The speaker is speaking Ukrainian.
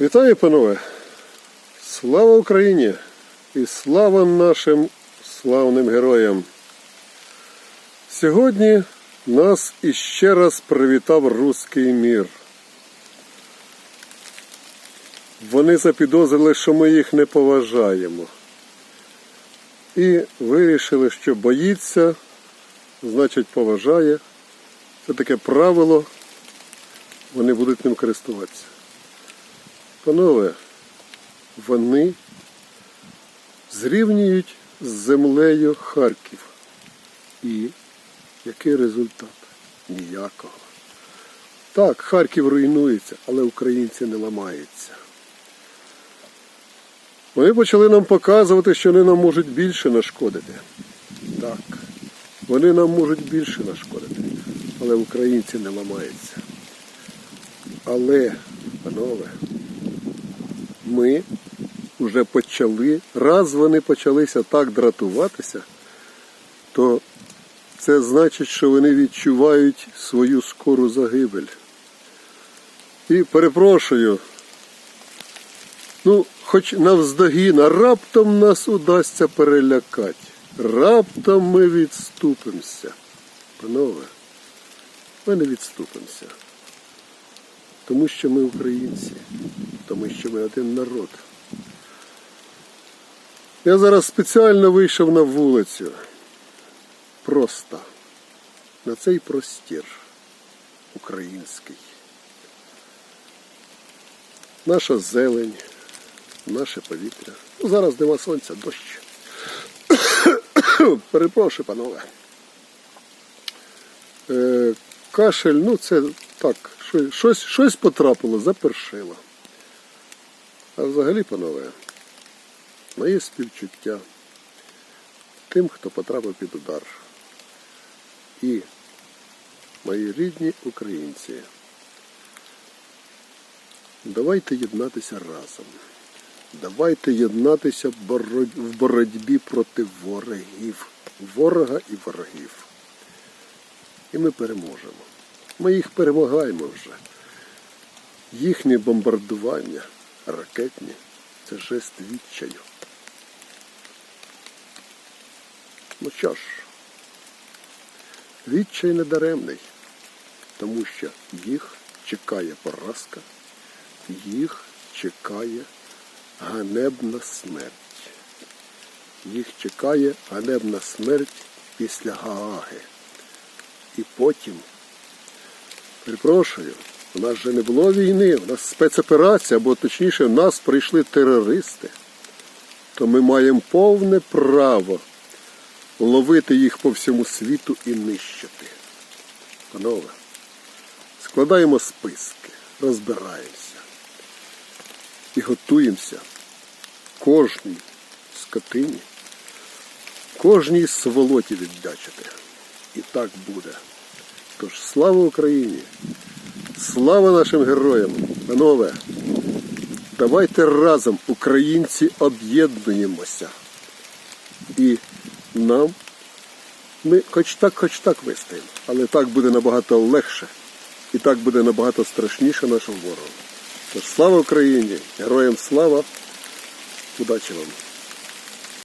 Вітаю, панове! Слава Україні і слава нашим славним героям! Сьогодні нас іще раз привітав руський мір. Вони запідозрили, що ми їх не поважаємо. І вирішили, що боїться, значить поважає. Це таке правило, вони будуть ним користуватися. Панове, вони зрівнюють з землею Харків. І який результат? Ніякого. Так, Харків руйнується, але українці не ламаються. Вони почали нам показувати, що вони нам можуть більше нашкодити. Так, вони нам можуть більше нашкодити, але українці не ламаються. Але, панове, ми вже почали, раз вони почалися так дратуватися, то це значить, що вони відчувають свою скору загибель. І перепрошую, ну, хоч навздогін, а раптом нас удасться перелякати. Раптом ми відступимося. Панове, ми не відступимося. Тому що ми українці, тому що ми один народ. Я зараз спеціально вийшов на вулицю. Просто на цей простір український. Наша зелень, наше повітря. Ну, зараз нема сонця, дощ. Перепрошую, панове. Е, кашель, ну це так, щось, щось, потрапило, запершило. А взагалі, панове, моє співчуття тим, хто потрапив під удар. І мої рідні українці. Давайте єднатися разом. Давайте єднатися в боротьбі проти ворогів, ворога і ворогів. І ми переможемо. Ми їх перемагаємо вже. Їхні бомбардування ракетні це жест відчаю. Ну що ж, відчай не даремний, тому що їх чекає поразка, їх чекає ганебна смерть. Їх чекає ганебна смерть після Гааги. І потім, перепрошую, у нас же не було війни, у нас спецоперація, або точніше, в нас прийшли терористи. То ми маємо повне право ловити їх по всьому світу і нищити. Панове, складаємо списки, розбираємося і готуємося кожній скотині, кожній сволоті віддячити. І так буде. Тож слава Україні! Слава нашим героям! Панове! Давайте разом, українці, об'єднуємося. І нам ми хоч так, хоч так вистоїмо. Але так буде набагато легше і так буде набагато страшніше нашому ворогу. Тож слава Україні! Героям слава! Удачі вам!